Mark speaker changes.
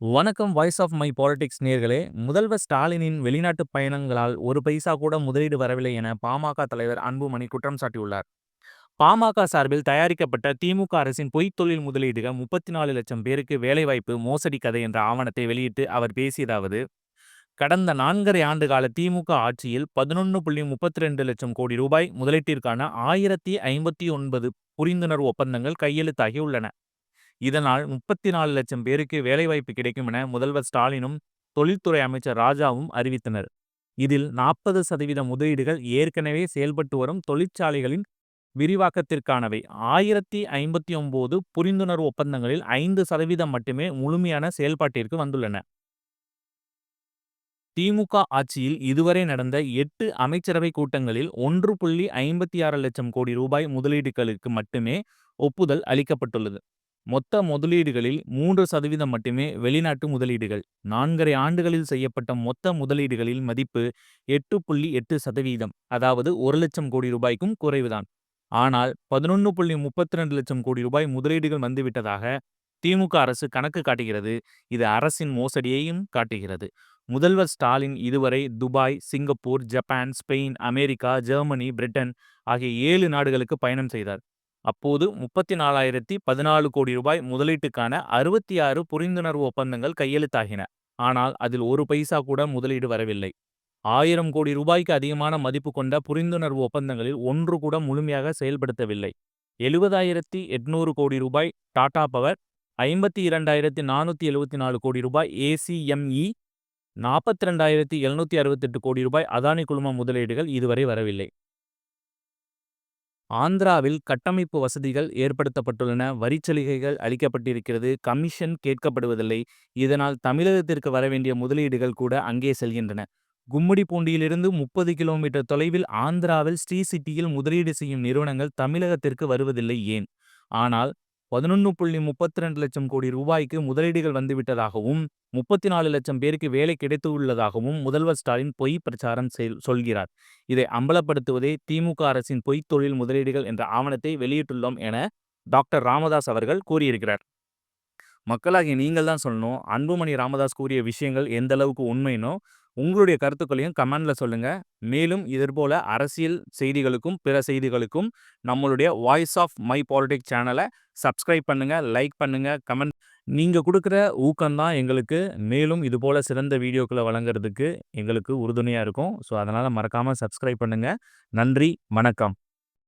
Speaker 1: வணக்கம் voice of my politics நேர்களே. முதல்வர் ஸ்டாலினின் வெளிநாட்டு பயணங்களால் ஒரு பைசா கூட முதலீடு வரவில்லை என பாமக தலைவர் அன்புமணி குற்றம் சாட்டியுள்ளார். பாமக சார்பில் தயாரிக்கப்பட்ட திமுக அரசின் பொய்த் தொழில் முதலீடுகள் முப்பத்தி நாலு லட்சம் பேருக்கு வேலைவாய்ப்பு மோசடி கதை என்ற ஆவணத்தை வெளியிட்டு அவர் பேசியதாவது கடந்த நான்கரை ஆண்டு கால திமுக ஆட்சியில் பதினொன்று புள்ளி முப்பத்தி ரெண்டு லட்சம் கோடி ரூபாய் முதலீட்டிற்கான ஆயிரத்தி ஐம்பத்தி ஒன்பது புரிந்துணர்வு ஒப்பந்தங்கள் கையெழுத்தாகி உள்ளன. இதனால் முப்பத்தி நாலு லட்சம் பேருக்கு வேலைவாய்ப்பு கிடைக்கும் என முதல்வர் ஸ்டாலினும் தொழில்துறை அமைச்சர் ராஜாவும் அறிவித்தனர். இதில் நாற்பது சதவீத முதலீடுகள் ஏற்கனவே செயல்பட்டு வரும் தொழிற்சாலைகளின் விரிவாக்கத்திற்கானவை. ஆயிரத்தி ஐம்பத்தி ஒன்பது புரிந்துணர்வு ஒப்பந்தங்களில் ஐந்து சதவீதம் மட்டுமே முழுமையான செயல்பாட்டிற்கு வந்துள்ளன. திமுக ஆட்சியில் இதுவரை நடந்த எட்டு அமைச்சரவை கூட்டங்களில் ஒன்று புள்ளி ஐம்பத்தி ஆறு லட்சம் கோடி ரூபாய் முதலீடுகளுக்கு மட்டுமே ஒப்புதல் அளிக்கப்பட்டுள்ளது. மொத்த முதலீடுகளில் மூன்று சதவீதம் மட்டுமே வெளிநாட்டு முதலீடுகள். நான்கரை ஆண்டுகளில் செய்யப்பட்ட மொத்த முதலீடுகளில் மதிப்பு எட்டு புள்ளி எட்டு சதவீதம். அதாவது ஒரு லட்சம் கோடி ரூபாய்க்கும் குறைவுதான். ஆனால் பதினொன்று புள்ளி முப்பத்தி ரெண்டு லட்சம் கோடி ரூபாய் முதலீடுகள் வந்துவிட்டதாக திமுக அரசு கணக்கு காட்டுகிறது. இது அரசின் மோசடியையும் காட்டுகிறது. முதல்வர் ஸ்டாலின் இதுவரை Dubai Singapore Japan Spain America Germany Britain ஆகிய ஏழு நாடுகளுக்கு பயணம் செய்தார். அப்போது முப்பத்தி நாலாயிரத்தி பதினாலு கோடி ரூபாய் முதலீட்டுக்கான அறுபத்தி ஆறு புரிந்துணர்வு ஒப்பந்தங்கள் கையெழுத்தாகின. ஆனால் அதில் ஒரு பைசா கூட முதலீடு வரவில்லை. ஆயிரம் கோடி ரூபாய்க்கு அதிகமான மதிப்பு கொண்ட புரிந்துணர்வு ஒப்பந்தங்களில் ஒன்று கூட முழுமையாக செயல்படுத்தவில்லை. எழுபதாயிரத்தி எட்நூறு கோடி ரூபாய் டாடா பவர் ஐம்பத்தி இரண்டாயிரத்தி நானூற்றி எழுபத்தி நாலு கோடி ரூபாய் ஏசிஎம்இ நாற்பத்தி ரெண்டாயிரத்தி எழுநூற்றி அறுபத்தெட்டு கோடி ரூபாய் அதானி குழும முதலீடுகள் இதுவரை வரவில்லை. ஆந்திராவில் கட்டமைப்பு வசதிகள் ஏற்படுத்தப்பட்டுள்ளன. வரிச்சலுகைகள் அளிக்கப்பட்டிருக்கிறது. கமிஷன் கேட்கப்படுவதில்லை. இதனால் தமிழகத்திற்கு வரவேண்டிய முதலீடுகள் கூட அங்கே செல்கின்றன. கும்மிடிப்பூண்டியிலிருந்து முப்பது கிலோமீட்டர் தொலைவில் ஆந்திராவில் ஸ்ரீ சிட்டியில் முதலீடு செய்யும் நிறுவனங்கள் தமிழகத்திற்கு வருவதில்லை ஏன்? ஆனால் பதினொன்று புள்ளி முப்பத்தி ரெண்டு லட்சம் கோடி ரூபாய்க்கு முதலீடுகள் வந்துவிட்டதாகவும் முப்பத்தி நாலு லட்சம் பேருக்கு வேலை கிடைத்துள்ளதாகவும் முதல்வர் ஸ்டாலின் பொய் பிரச்சாரம் சொல்கிறார். இதை அம்பலப்படுத்துவதே திமுக அரசின் பொய் தொழில் முதலீடுகள் என்ற ஆவணத்தை வெளியிட்டுள்ளோம் என டாக்டர் ராமதாஸ் அவர்கள் கூறியிருக்கிறார். மக்களாகிய நீங்கள் தான் சொல்லணும் அன்புமணி ராமதாஸ் கூறிய விஷயங்கள் எந்த அளவுக்கு உண்மைனோ உங்களுடைய கருத்துக்களையும் கமெண்டில் சொல்லுங்கள் மேலும் இதற்போல அரசியல் செய்திகளுக்கும் பிற செய்திகளுக்கும் நம்மளுடைய வாய்ஸ் ஆஃப் மை பாலிடிக்ஸ் சேனலை சப்ஸ்கிரைப் பண்ணுங்க லைக் பண்ணுங்க கமெண்ட் நீங்கள் கொடுக்குற ஊக்கம்தான் எங்களுக்கு. மேலும் இதுபோல் சிறந்த வீடியோக்களை வழங்குறதுக்கு எங்களுக்கு உறுதுணையாக இருக்கும். ஸோ அதனால் மறக்காமல் சப்ஸ்கிரைப் பண்ணுங்கள் நன்றி வணக்கம்.